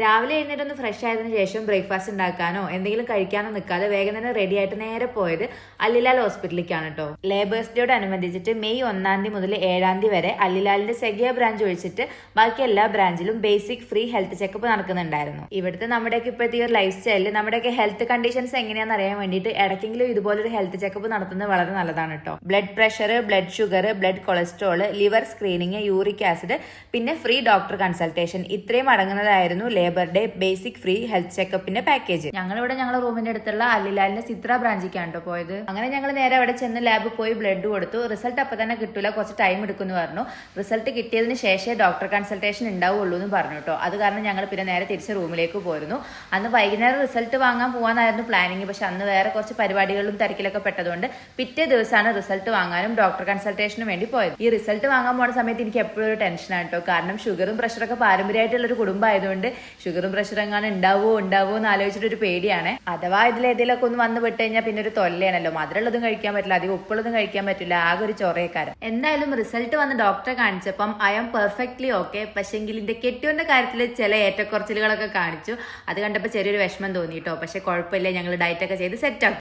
രാവിലെ എഴുന്നേറ്റ് ഒന്ന് ഫ്രഷ് ആയതിനു ശേഷം ബ്രേക്ക്ഫാസ്റ്റ് ഉണ്ടാക്കാനോ എന്തെങ്കിലും കഴിക്കാനോ നിൽക്കാതെ വേഗം തന്നെ റെഡി ആയിട്ട് നേരെ പോയത് അല്ലിലാൽ ഹോസ്പിറ്റലിലേക്കാണ് കേട്ടോ. ലേബേഴ്സ് ഡേയോട് അനുബന്ധിച്ചിട്ട് മെയ് ഒന്നാം തീയതി മുതൽ ഏഴാം തീയതി വരെ അല്ലിലാലിന്റെ സെഗിയ ബ്രാഞ്ച് ഒഴിച്ചിട്ട് ബാക്കി എല്ലാ ബ്രാഞ്ചിലും ബേസിക് ഫ്രീ ഹെൽത്ത് ചെക്കപ്പ് നടക്കുന്നുണ്ടായിരുന്നു. ഇവിടുത്തെ നമ്മുടെയൊക്കെ ഇപ്പോഴത്തെ ഒരു ലൈഫ് സ്റ്റൈലിൽ നമ്മുടെയൊക്കെ ഹെൽത്ത് കണ്ടീഷൻസ് എങ്ങനെയാണെന്ന് അറിയാൻ വേണ്ടിയിട്ട് ഇടയ്ക്കെങ്കിലും ഇതുപോലൊരു ഹെൽത്ത് ചെക്കപ്പ് നടത്തുന്നത് വളരെ നല്ലതാണ് കേട്ടോ. Blood pressure blood sugar blood cholesterol liver screening uric acid പിന്നെ ഫ്രീ ഡോക്ടർ കൺസൾട്ടേഷൻ ഇത്രയും അടങ്ങുന്നതായിരുന്നു ഡേ ബേസിക് ഫ്രീ ഹെൽത്ത് ചെക്കപ്പിന്റെ പാക്കേജ് ഞങ്ങൾ ഇവിടെ ഞങ്ങളുടെ റൂമിന്റെ അടുത്തുള്ള അല്ലിലാലിന്റെ ചിത്ര ബ്രാഞ്ചിക്കാണ് പോയത്. അങ്ങനെ ഞങ്ങൾ നേരെ അവിടെ ചെന്ന് ലാബ് പോയി ബ്ലഡ് കൊടുത്തു. റിസൾട്ട് അപ്പൊ തന്നെ കിട്ടൂല. കുറച്ച് ടൈം എടുക്കുമെന്ന് പറഞ്ഞു. റിസൾട്ട് കിട്ടിയതിന് ശേഷമേ ഡോക്ടർ കൺസൾട്ടേഷൻ ഉണ്ടാവുള്ളൂ എന്ന് പറഞ്ഞു കേട്ടോ അത് കാരണം ഞങ്ങൾ പിന്നെ നേരെ തിരിച്ച് റൂമിലേക്ക് പോയിരുന്നു അന്ന് വൈകുന്നേരം റിസൾട്ട് വാങ്ങാൻ പോകാനായിരുന്നു പ്ലാനിങ് പക്ഷെ അന്ന് വേറെ കുറച്ച് പരിപാടികളിലും തിരക്കിലൊക്കെ പെട്ടതുകൊണ്ട് പിറ്റേ ദിവസമാണ് റിസൾട്ട് വാങ്ങാനും ഡോക്ടർ കൺസൾട്ടേഷനും വേണ്ടി പോയത്. ഈ റിസൾട്ട് വാങ്ങാൻ പോണ സമയത്ത് എനിക്ക് എപ്പോഴും ഒരു ടെൻഷനാണ് കേട്ടോ കാരണം ഷുഗറും പ്രഷറൊക്കെ പാരമ്പര്യമായിട്ടുള്ള ഒരു കുടുംബമായതുകൊണ്ട് ഷുഗറും പ്രഷറും എങ്ങാനും ഉണ്ടാവോ ഉണ്ടാവോ എന്ന് ആലോചിച്ചിട്ട് ഒരു പേടിയാണ്. അഥവാ ഇതിലേതിലൊക്കെ ഒന്ന് വന്ന് വിട്ട് കഴിഞ്ഞാൽ പിന്നെ ഒരു തൊല്ലയാണല്ലോ. മധുരമുള്ളതും കഴിക്കാൻ പറ്റില്ല അധികം ഉപ്പുള്ളതും കഴിക്കാൻ പറ്റില്ല ആകെ ഒരു ചൊറയക്കാരൻ എന്തായാലും റിസൾട്ട് വന്ന് ഡോക്ടറെ കാണിച്ചപ്പം ഐ ആം പെർഫെക്റ്റ്ലി ഓക്കെ പക്ഷെങ്കിൽ ഇതിന്റെ കെട്ടിയോന്റെ കാര്യത്തിൽ ചില ഏറ്റക്കുറച്ചിലുകളൊക്കെ കാണിച്ചു. അത് കണ്ടപ്പോൾ ചെറിയൊരു വിഷമം തോന്നി കേട്ടോ പക്ഷെ കുഴപ്പമില്ല ഞങ്ങൾ ഡയറ്റൊക്കെ ചെയ്ത് സെറ്റ് ആക്കി.